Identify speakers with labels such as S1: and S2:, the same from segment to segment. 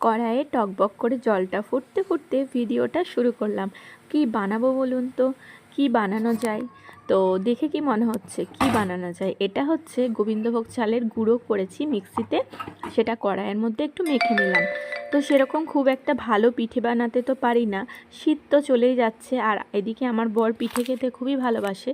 S1: কড়াইয়ে টকবক করে জলটা ফুটতে ফুটতে ভিডিওটা শুরু করলাম। কি বানাবো বলুন তো? কি বানানো যায়? তো দেখে কি মনে হচ্ছে কি বানানো যায়? এটা হচ্ছে গোবিন্দভোগ চালের গুঁড়ো করেছি মিক্সিতে, সেটা কড়াইয়ের মধ্যে একটু মেখে নিলাম। তো সেরকম খুব একটা ভালো পিঠে বানাতে তো পারি না, শীত তো চলেই যাচ্ছে আর এদিকে আমার বর পিঠে খেতে খুবই ভালোবাসে।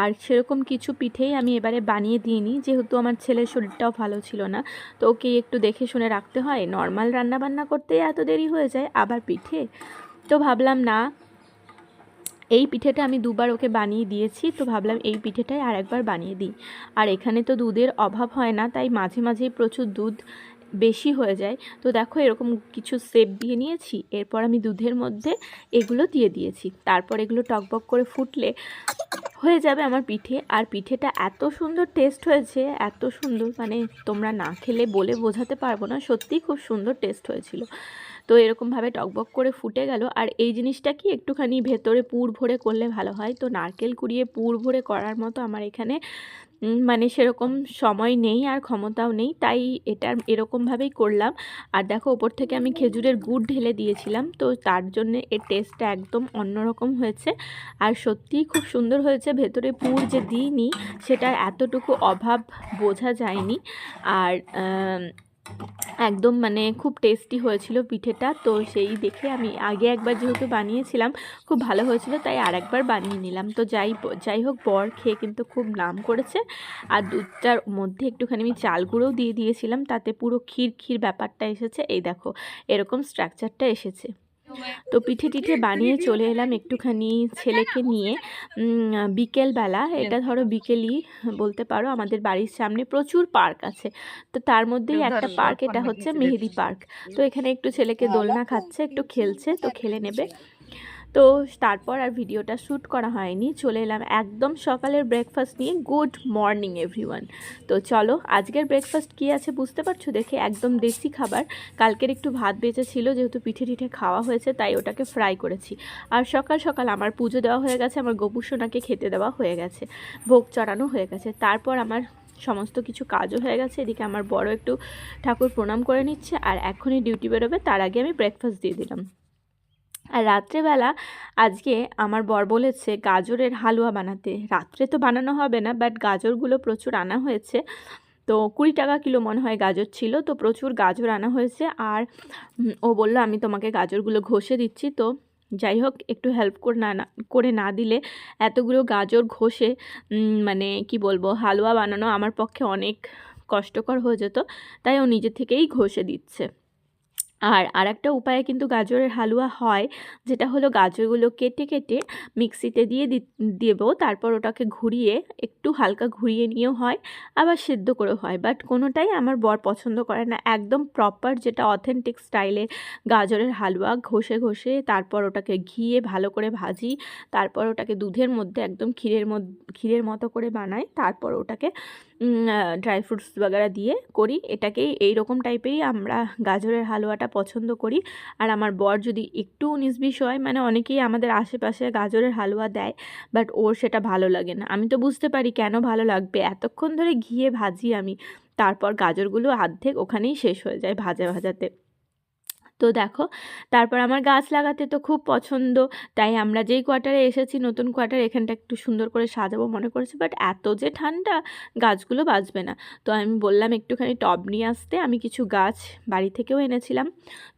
S1: আর সেরকম কিছু পিঠেই আমি এবারে বানিয়ে দিইনি, যেহেতু আমার ছেলের শরীরটাও ভালো ছিল না। তো ওকে একটু দেখে শুনে রাখতে হয়, নর্মাল রান্না বান্না করতেই এত দেরি হয়ে যায় আবার পিঠে? তো ভাবলাম না এই পিঠেটা আমি দুবার ওকে বানিয়ে দিয়েছি, তো ভাবলাম এই পিঠেটাই আর একবার বানিয়ে দিই। আর এখানে তো দুধের অভাব হয় না, তাই মাঝে মাঝেই প্রচুর দুধ বেশি হয়ে যায়। তো দেখো এরকম কিছু সেপ দিয়ে নিয়েছি, এরপর আমি দুধের মধ্যে এগুলো দিয়ে দিয়েছি। তারপর এগুলো টকবক করে ফুটলে হয়ে যাবে আমার পিঠে। আর পিঠেটা এত সুন্দর টেস্ট হয়েছে, এত সুন্দর মানে তোমরা না খেলে বলে বোঝাতে পারব না, সত্যিই খুব সুন্দর টেস্ট হয়েছিল। তো এরকমভাবে টকবক করে ফুটে গেল। আর এই জিনিসটা কি একটুখানি ভেতরে পুর ভরে করলে ভালো হয়? তো নারকেল কুড়িয়ে পুর ভরে করার মতো আমার এখানে মানে সেরকম সময় নেই আর ক্ষমতাও নেই। তাই এটা এরকমভাবেই করলাম। আর দেখো, ওপর থেকে আমি খেজুরের গুড় ঢেলে দিয়েছিলাম। তো তার জন্য এর টেস্টটা একদম অন্যরকম হয়েছে। আর সত্যিই খুব সুন্দর হয়েছে। ভেতরে পুর যে দিইনি, সেটার এতটুকু অভাব বোঝা যায়নি। আর একদম মানে খুব টেস্টি হয়েছিল পিঠেটা। তো সেই দেখে আমি আগে একবার যেহেতু বানিয়েছিলাম, খুব ভালো হয়েছিল, তাই আর একবার বানিয়ে নিলাম। তো যাই যাই হোক, বর খেয়ে কিন্তু খুব নাম করেছে। আর দুধটার মধ্যে একটুখানি আমি চাল গুঁড়োও দিয়ে দিয়েছিলাম, তাতে পুরো ক্ষীর ক্ষীর ব্যাপারটা এসেছে। এই দেখো, এরকম স্ট্রাকচারটা এসেছে। তো পিঠে টিঠে বানিয়ে চলে এলাম একটুখানি ছেলেকে নিয়ে। বিকেলবেলা এটা ধরো বিকেলই বলতে পারো আমাদের বাড়ির সামনে প্রচুর পার্ক আছে। তো তার মধ্যেই একটা পার্ক এটা হচ্ছে মেহেদি পার্ক। তো এখানে একটু ছেলেকে দোলনা খাচ্ছে একটু খেলছে তো খেলে নেবে। তো তারপর আর ভিডিওটা শ্যুট করা হয়নি। চলে এলাম একদম সকালের ব্রেকফাস্ট নিয়ে। গুড মর্নিং এভরিওয়ান তো চলো, আজকের ব্রেকফাস্ট কী আছে বুঝতে পারছ? দেখে একদম দেশি খাবার। কালকের একটু ভাত বেঁচে ছিল, যেহেতু পিঠে টিঠে খাওয়া হয়েছে, তাই ওটাকে ফ্রাই করেছি। আর সকাল সকাল আমার পুজো দেওয়া হয়ে গেছে, আমার গোপুসোনাকে খেতে দেওয়া হয়ে গেছে, ভোগ চড়ানো হয়ে গেছে। তারপর আমার সমস্ত কিছু কাজও হয়ে গেছে। এদিকে আমার বড় একটু ঠাকুর প্রণাম করে নিচ্ছে, আর এখনই ডিউটি বেরোবে, তার আগে আমি ব্রেকফাস্ট দিয়ে দিলাম। আর রাত্রেবেলা আজকে আমার বর বলেছে গাজরের হালুয়া বানাতে। রাত্রে তো বানানো হবে না বাট গাজরগুলো প্রচুর আনা হয়েছে। তো কুড়ি টাকা কিলো মনে হয় গাজর ছিল, তো প্রচুর গাজর আনা হয়েছে। আর ও বলল, আমি তোমাকে গাজরগুলো ঘষে দিচ্ছি। তো যাই হোক, একটু হেল্প করে না করে না দিলে এতগুলো গাজর ঘষে মানে কি বলব, হালুয়া বানানো আমার পক্ষে অনেক কষ্টকর হয়ে যেত। তাই ও নিজে থেকেই ঘষে দিচ্ছে। আর আরেকটা উপায়ে কিন্তু গাজরের হালুয়া হয়, যেটা হলো গাজরগুলো কেটে কেটে মিক্সিতে দিয়ে দেবো। তারপর ওটাকে ঘুরিয়ে, একটু হালকা ঘুরিয়ে নিয়েও হয়, আবার সেদ্ধ করেও হয়। বাট কোনোটাই আমার বর পছন্দ করে না। একদম প্রপার যেটা অথেন্টিক স্টাইলে গাজরের হালুয়া, ঘষে ঘষে তারপর ওটাকে ঘিয়ে ভালো করে ভাজি, তারপর ওটাকে দুধের মধ্যে একদম ক্ষীরের মধ্যে ক্ষীরের মতো করে বানাই তারপর ওটাকে ড্রাই ফ্রুটস বাগারা দিয়ে করি। এটাকেই এই রকম টাইপেরই আমরা গাজরের হালুয়াটা পছন্দ করি। আর আমার বর যদি একটু বিশ হয় মানে অনেকেই আমাদের আশেপাশে গাজরের হালুয়া দেয় বাট ওর সেটা ভালো লাগে না। আমি তো বুঝতে পারি কেন ভালো লাগবে। এতক্ষণ ধরে ঘিয়ে ভাজি আমি। তারপর গাজরগুলো আর্ধেক ওখানেই শেষ হয়ে যায় ভাজা ভাজাতে। তো দেখো তারপর আমার গাছ লাগাতে তো খুব পছন্দ তাই আমরা যেই কোয়ার্টারে এসেছি নতুন কোয়ার্টার এখানটা একটু সুন্দর করে সাজাবো মনে করেছি বাট এত যে ঠান্ডা গাছগুলো বাঁচবে না। তো আমি বললাম একটুখানি টব নিয়ে আসতে আমি কিছু গাছ বাড়ি থেকেও এনেছিলাম।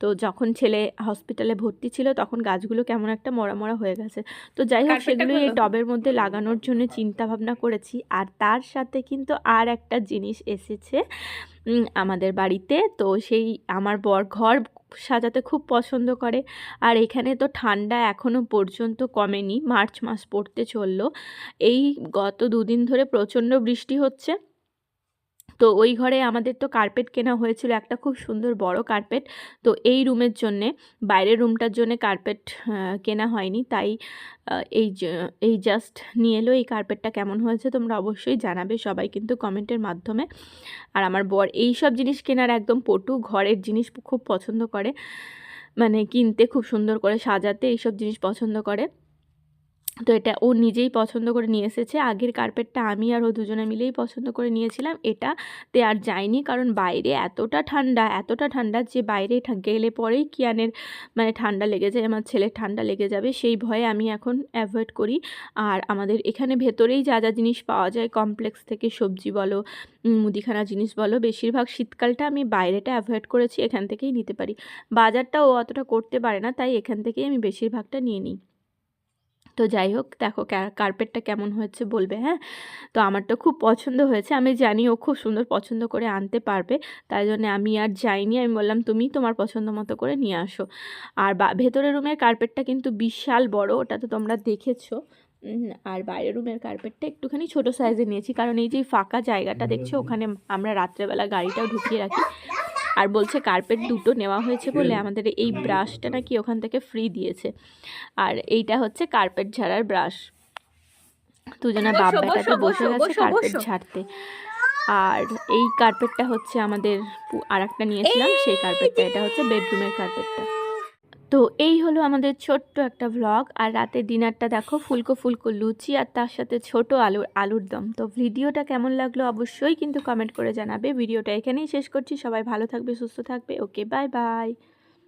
S1: তো যখন ছেলে হসপিটালে ভর্তি ছিল তখন গাছগুলো কেমন একটা মরা মরা হয়ে গেছে। তো যাই হোক সেগুলো এই টবের মধ্যে লাগানোর জন্য চিন্তা ভাবনা করেছি আর তার সাথে কিন্তু আর একটা জিনিস এসেছে আমাদের বাড়িতে। তো সেই আমার বর ঘর সাজাতে খুব পছন্দ করে। আর এখানে তো ঠান্ডা এখনও পর্যন্ত কমেনি। মার্চ মাস পড়তে চলল। এই গত দুদিন ধরে প্রচণ্ড বৃষ্টি হচ্ছে। তো ওই ঘরে আমাদের তো কার্পেট কেনা হয়েছিল, একটা খুব সুন্দর বড় কার্পেট তো এই রুমের জন্যে, বাইরের রুমটার জন্যে কার্পেট কেনা হয়নি। তাই এই এই জাস্ট নিয়ে এলো। এই কার্পেটটা কেমন হয়েছে তোমরা অবশ্যই জানাবে, সবাই কিন্তু কমেন্টের মাধ্যমে। আর আমার বর এই সব জিনিস কেনার একদম পটু, ঘরের জিনিস খুব পছন্দ করে। মানে কিনতে খুব সুন্দর করে, সাজাতে এইসব জিনিস পছন্দ করে। তো এটা ও নিজেই পছন্দ করে নিয়ে এসেছে। আগের কার্পেটটা আমি আর ও দুজনে মিলেই পছন্দ করে নিয়েছিলাম। এটাতে আর যায়নি কারণ বাইরে এতটা ঠান্ডা এতটা ঠান্ডা যে বাইরে গেলে পরেই কিয়ানের মানে ঠান্ডা লেগে যায়, আমার ছেলের ঠান্ডা লেগে যাবে, সেই ভয়ে আমি এখন অ্যাভয়েড করি। আর আমাদের এখানে ভেতরেই যা যা জিনিস পাওয়া যায় কমপ্লেক্স থেকে সবজি বলো মুদিখানা জিনিস বলো, বেশিরভাগ শীতকালটা আমি বাইরেটা অ্যাভয়েড করেছি, এখান থেকেই নিতে পারি। বাজারটা ও অতটা করতে পারে না, তাই এখান থেকেই আমি বেশিরভাগটা নিয়ে নিই। তো যাই হোক দেখো কার্পেটটা কেমন হয়েছে বলবে হ্যাঁ? তো আমার তো খুব পছন্দ হয়েছে আমি জানি ও খুব সুন্দর পছন্দ করে আনতে পারবে তাই জন্য আমি আর যাইনি আমি বললাম তুমি তোমার পছন্দ মতো করে নিয়ে আসো। আর বা ভেতরের রুমের কার্পেটটা কিন্তু বিশাল বড় ওটা তো তোমরা দেখেছ। আর বাইরের রুমের কার্পেটটা একটুখানি ছোট সাইজে নিয়েছি কারণ এই যে ফাঁকা জায়গাটা দেখছ ওখানে আমরা রাত্রেবেলা গাড়িটাও ঢুকিয়ে রাখি। আর বলছে কার্পেট দুটো নেওয়া হয়েছে বলে আমাদের এই ব্রাশটা নাকি ওখান থেকে ফ্রি দিয়েছে। আর এইটা হচ্ছে কার্পেট ঝাড়ার ব্রাশ দুজনা বাপ
S2: বসো,
S1: বেটাতে
S2: বসে
S1: গেছে কার্পেট। ঝাড়তে। আর এই কার্পেটটা হচ্ছে আমাদের আর একটা নিয়েছিলাম সেই কার্পেটটা এটা হচ্ছে বেডরুমের কার্পেটটা তো এই হলো আমাদের ছোট্ট একটা ভ্লগ আর রাতে ডিনারটা দেখো ফুলকো ফুলকো লুচি আর তার সাথে ছোট আলুর আলুর দম। তো ভিডিওটা কেমন লাগল অবশ্যই কিন্তু কমেন্ট করে জানাবে। ভিডিওটা এখানেই শেষ করছি। সবাই ভালো থাকবে, সুস্থ থাকবে। Okay bye bye